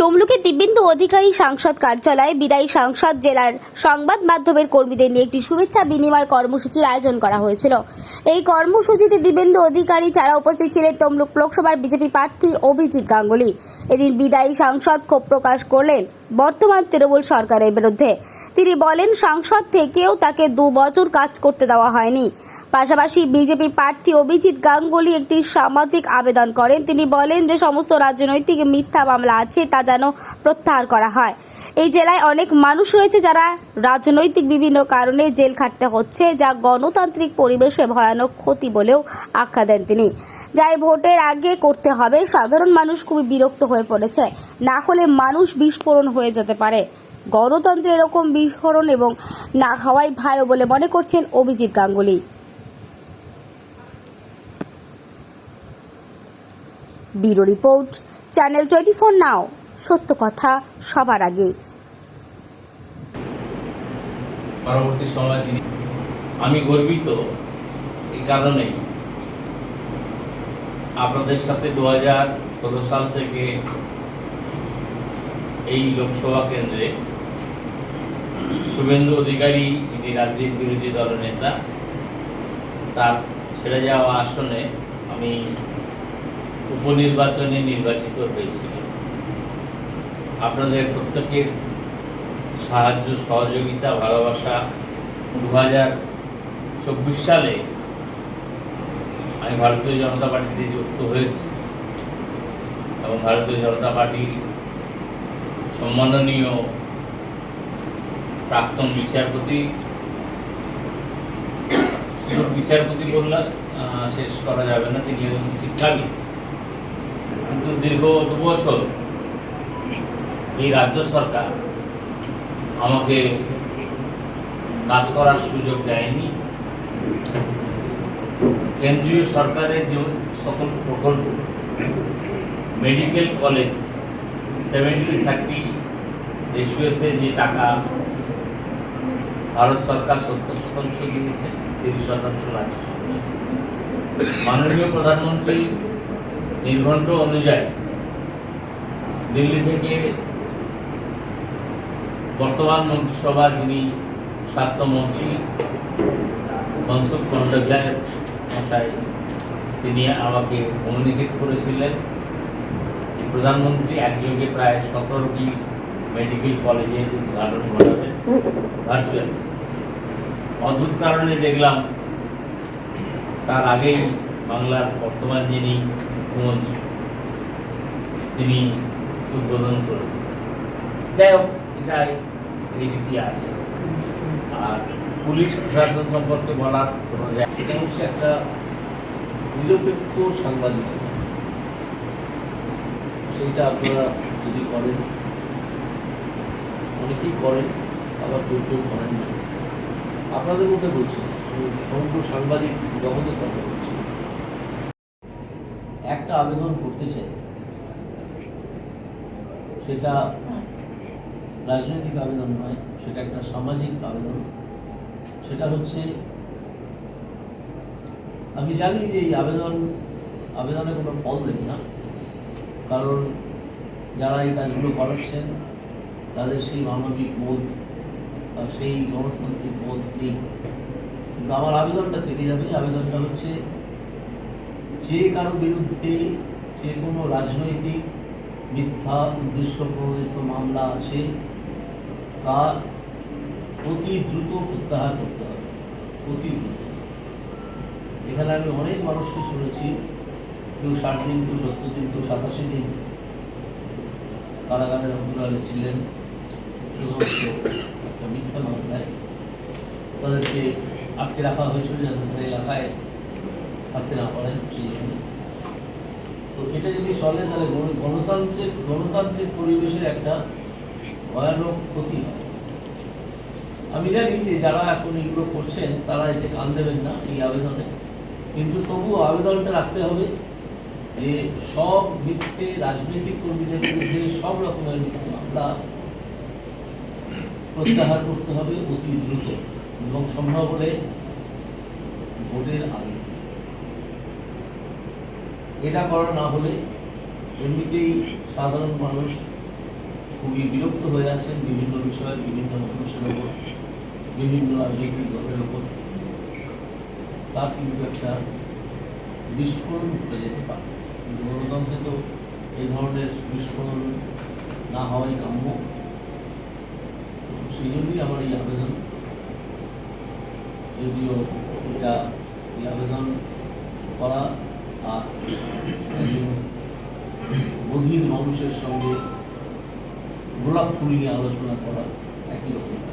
তমলুকে দিব্যেন্দু অধিকারী সাংসদ কার্যালয়ে বিদায়ী সাংসদ জেলার সংবাদ মাধ্যমের কর্মীদের নিয়ে একটি শুভেচ্ছা বিনিময় কর্মসূচির আয়োজন করা হয়েছিল। এই কর্মসূচিতে দিব্যেন্দু অধিকারী ছাড়া উপস্থিত ছিলেন তমলুক লোকসভার বিজেপি প্রার্থী অভিজিৎ গাঙ্গুলি। এদিন বিদায়ী সাংসদ ক্ষোভ প্রকাশ করলেন বর্তমান তৃণমূল সরকারের বিরুদ্ধে। তিনি বলেন, সাংসদ থেকেও তাকে দু বছর কাজ করতে দেওয়া হয়নি। পাশাপাশি বিজেপি প্রার্থী অভিজিৎ গাঙ্গুলি একটি সামাজিক আবেদন করেন। তিনি বলেন যে সমস্ত রাজনৈতিক মিথ্যা মামলা আছে, তা যেন প্রত্যাহার করা হয়। এই জেলায় অনেক মানুষ রয়েছে যারা রাজনৈতিক বিভিন্ন কারণে জেল খাটতে হচ্ছে, যা গণতান্ত্রিক পরিবেশে ভয়ানক ক্ষতি বলেও আখ্যা দেন তিনি। যাই ভোটের আগে করতে হবে, সাধারণ মানুষ খুবই বিরক্ত হয়ে পড়েছে। না হলে মানুষ বিস্ফোরণ হয়ে যেতে পারে। গণতন্ত্রে এরকম বিস্ফোরণ এবং না হওয়াই ভালো বলে মনে করছেন Abhijit Ganguly. Bureau report, channel twenty four now, সত্য কথা সবার আগে। পরবর্তী সময় তিনি আমি গর্বিত এই কারণেই। আপনাদের সাথে দু হাজার ষোলো সাল থেকে এই লোকসভা কেন্দ্রে শুভেন্দু অধিকারী, যিনি রাজ্যের বিরোধী দলের নেতা তার ছেড়ে যাওয়া আসনে আমি উপনির্বাচনে নির্বাচিত হয়েছিল। আপনাদের প্রত্যেকের সাহায্য, সহযোগিতা, ভালোবাসা দু চব্বিশ সালে আমি ভারতীয় জনতা পার্টিতে যুক্ত হয়েছি এবং ভারতীয় জনতা পার্টির সম্মাননীয় প্রাক্তন বিচারপতি বিচারপতি বললে শেষ করা যাবে না। তিনি একজন শিক্ষাবিদ। কিন্তু দীর্ঘ দু বছর এই রাজ্য সরকার আমাকে কাজ করার সুযোগ দেয়নি। কেন্দ্রীয় সরকারের যে সকল প্রকল্প, মেডিকেল কলেজ সেভেন্টি থার্টি রেশিওতে যে টাকা ভারত সরকার সত্তর শতাংশ দিয়েছে, তিরিশ শতাংশ রাজ্য মাননীয় প্রধানমন্ত্রী নির্ঘণ্ট অনুযায়ী দিল্লি থেকে বর্তমান মন্ত্রিসভা যিনি স্বাস্থ্যমন্ত্রী মনসুখ বন্দ্যোপাধ্যায় মশাই, তিনি আমাকে কমিউনিকেট করেছিলেন প্রধানমন্ত্রী একযোগে প্রায় সতেরোটি মেডিকেল কলেজের উদ্ঘাটন ঘটাবেন ভার্চুয়াল অদ্ভুত কারণে দেখলাম, তার আগেই বাংলার বর্তমান যিনি মুখ্যমন্ত্রী তিনি উদ্বোধন করলেন যাই হোক এটাই এই রীতি আছে। আর পুলিশ প্রশাসন সম্পর্কে বলার কোনো এটা হচ্ছে একটা নিরপেক্ষ সাংবাদিকতা সেইটা আপনারা যদি করেন, অনেকেই করেন, আবার কেউ কেউ করেন না। আপনাদের মধ্যে বলছি সমগ্র সাংবাদিক জগতের কথা বলছি। একটা আবেদন করতে চাই, সেটা রাজনৈতিক আবেদন নয়, সেটা একটা সামাজিক আবেদন। সেটা হচ্ছে, আমি জানি যে এই আবেদন, আবেদনে কোনো ফল দেবে না, কারণ যারা এই কাজগুলো করাচ্ছেন, তাদের সেই মানবিক বোধ সেই গণতান্ত্রিক বোধ নেই। কিন্তু আমার আবেদনটা থেকে যাবে, আবেদনটা হচ্ছে যে কারও বিরুদ্ধে যে কোনো রাজনৈতিক মিথ্যা উদ্দেশ্য প্রণোদিত মামলা আছে, তা অতি দ্রুত প্রত্যাহার করতে হবে। অতি দ্রুত। এখানে আমি অনেক মানুষকে শুনেছি, কেউ ষাট দিন, কেউ সত্তর দিন, কেউ সাতাশি দিন কারাগারের অন্তরালে ছিলেন। একটা মিথ্যা মামলায় তাদেরকে আটকে রাখা হয়েছিল, যাতে এলাকায় থাকতে না পারেন সেই জন্য। তো এটা যদি চলে, তাহলে গণতান্ত্রিক গণতান্ত্রিক পরিবেশের একটা ভয়ানক ক্ষতি হয়। আমি জানি যে যারা এখন এগুলো করছেন, তারা এতে কান দেবেন না এই আবেদনে। কিন্তু তবুও আবেদনটা রাখতে হবে যে সব মিথ্যে রাজনৈতিক কর্মীদের বিরুদ্ধে সব রকমের মিথ্যে মামলা প্রত্যাহার করতে হবে অতি দ্রুত এবং সম্ভব হলে ভোটের আগে। এটা করা না হলে এমনিতেই সাধারণ মানুষ খুবই বিরক্ত হয়ে আছেন বিভিন্ন বিষয়ে, বিভিন্ন মানুষের ওপর, বিভিন্ন রাজনৈতিক দলের ওপর। তা কিন্তু একটা বিস্ফোরণ ঘটে যেতে পারে। কিন্তু গণতন্ত্রে তো এই ধরনের বিস্ফোরণ না হওয়াই কাম্য। সেই জন্যই আমার এই আবেদন। যদিও এটা এই আবেদন করা বধির মানুষের সঙ্গে গোলাপ ফুল নিয়ে আলোচনা করা একই রকম।